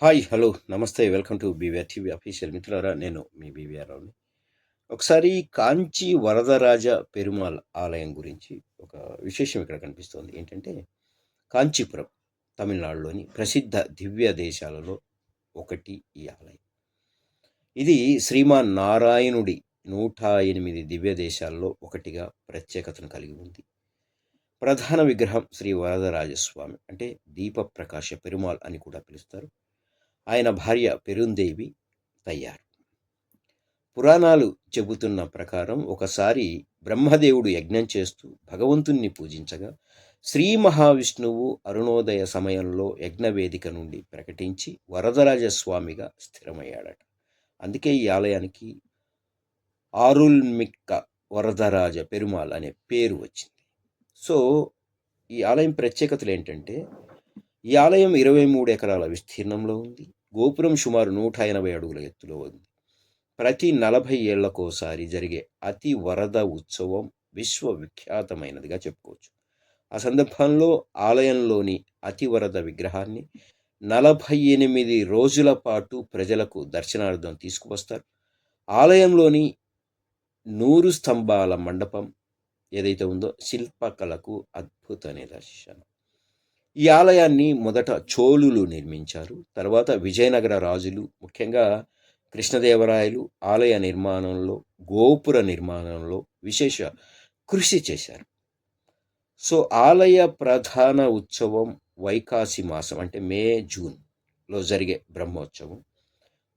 Hi hello నమస్తే welcome to B V R TV official మిత్రులారా నేను మీ బీవీఆర్ రావుని. ఒకసారి కాంచి వరదరాజ పెరుమాల్ ఆలయం గురించి ఒక విశేషం ఇక్కడ కనిపిస్తోంది. ఏంటంటే కాంచీపురం తమిళనాడులోని ప్రసిద్ధ దివ్య దేశాలలో ఒకటి ఈ ఆలయం. ఇది శ్రీమాన్ నారాయణుడి నూట ఎనిమిది దివ్య దేశాల్లో ఒకటిగా ప్రత్యేకతను కలిగి ఉంది. ప్రధాన విగ్రహం శ్రీ వరదరాజస్వామి అంటే దీప ప్రకాశ పెరుమాల్ అని కూడా పిలుస్తారు. ఆయన భార్య పెరుందేవి తయ్యారు పురాణాలు చెబుతున్న ప్రకారం ఒకసారి బ్రహ్మదేవుడు యజ్ఞం చేస్తూ భగవంతుణ్ణి పూజించగా శ్రీ మహావిష్ణువు అరుణోదయ సమయంలో యజ్ఞవేదిక నుండి ప్రకటించి వరదరాజస్వామిగా స్థిరమయ్యాడట. అందుకే ఈ ఆలయానికి ఆరుల్మిక్క వరదరాజ పెరుమాల్ అనే పేరు వచ్చింది. సో ఈ ఆలయం ప్రత్యేకతలు ఏంటంటే ఈ ఆలయం ఇరవై మూడు ఎకరాల విస్తీర్ణంలో ఉంది. గోపురం సుమారు నూట ఎనభై అడుగుల ఎత్తులో ఉంది. ప్రతి నలభై ఏళ్ళకోసారి జరిగే అతి వరద ఉత్సవం విశ్వవిఖ్యాతమైనదిగా చెప్పుకోవచ్చు. ఆ సందర్భంలో ఆలయంలోని అతి వరద విగ్రహాన్ని నలభై ఎనిమిది రోజుల పాటు ప్రజలకు దర్శనార్థం తీసుకువస్తారు. ఆలయంలోని నూరు స్తంభాల మండపం ఏదైతే ఉందో శిల్పకళకు అద్భుత నిదర్శనం. ఈ ఆలయాన్ని మొదట చోళులు నిర్మించారు. తర్వాత విజయనగర రాజులు ముఖ్యంగా కృష్ణదేవరాయలు ఆలయ నిర్మాణంలో గోపుర నిర్మాణంలో విశేష కృషి చేశారు. సో ఆలయ ప్రధాన ఉత్సవం వైకాసి మాసం అంటే మే జూన్లో జరిగే బ్రహ్మోత్సవం.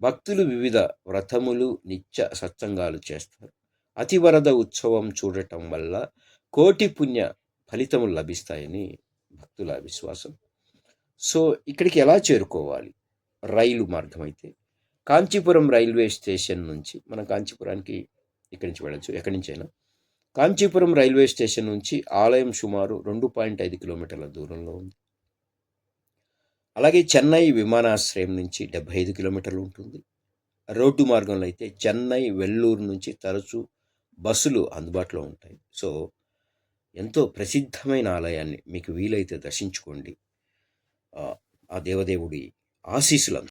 భక్తులు వివిధ వ్రతములు నిత్య సత్సంగాలు చేస్తారు. అతివరద ఉత్సవం చూడటం వల్ల కోటి పుణ్య ఫలితములు లభిస్తాయని భక్తుల విశ్వాసం సో ఇక్కడికి ఎలా చేరుకోవాలి? రైలు మార్గం అయితే కాంచీపురం రైల్వే స్టేషన్ నుంచి మనం కాంచీపురానికి ఇక్కడి నుంచి వెళ్ళచ్చు ఎక్కడి నుంచైనా. కాంచీపురం రైల్వే స్టేషన్ నుంచి ఆలయం సుమారు రెండు పాయింట్ ఐదు కిలోమీటర్ల దూరంలో ఉంది. అలాగే చెన్నై విమానాశ్రయం నుంచి డెబ్బై ఐదు కిలోమీటర్లు ఉంటుంది. రోడ్డు మార్గంలో అయితే చెన్నై వెల్లూరు నుంచి తరచూ బస్సులు అందుబాటులో ఉంటాయి. సో ఎంతో ప్రసిద్ధమైన ఆలయాన్ని మీకు వీలైతే దర్శించుకోండి. ఆ దేవదేవుడి ఆశీస్సులను.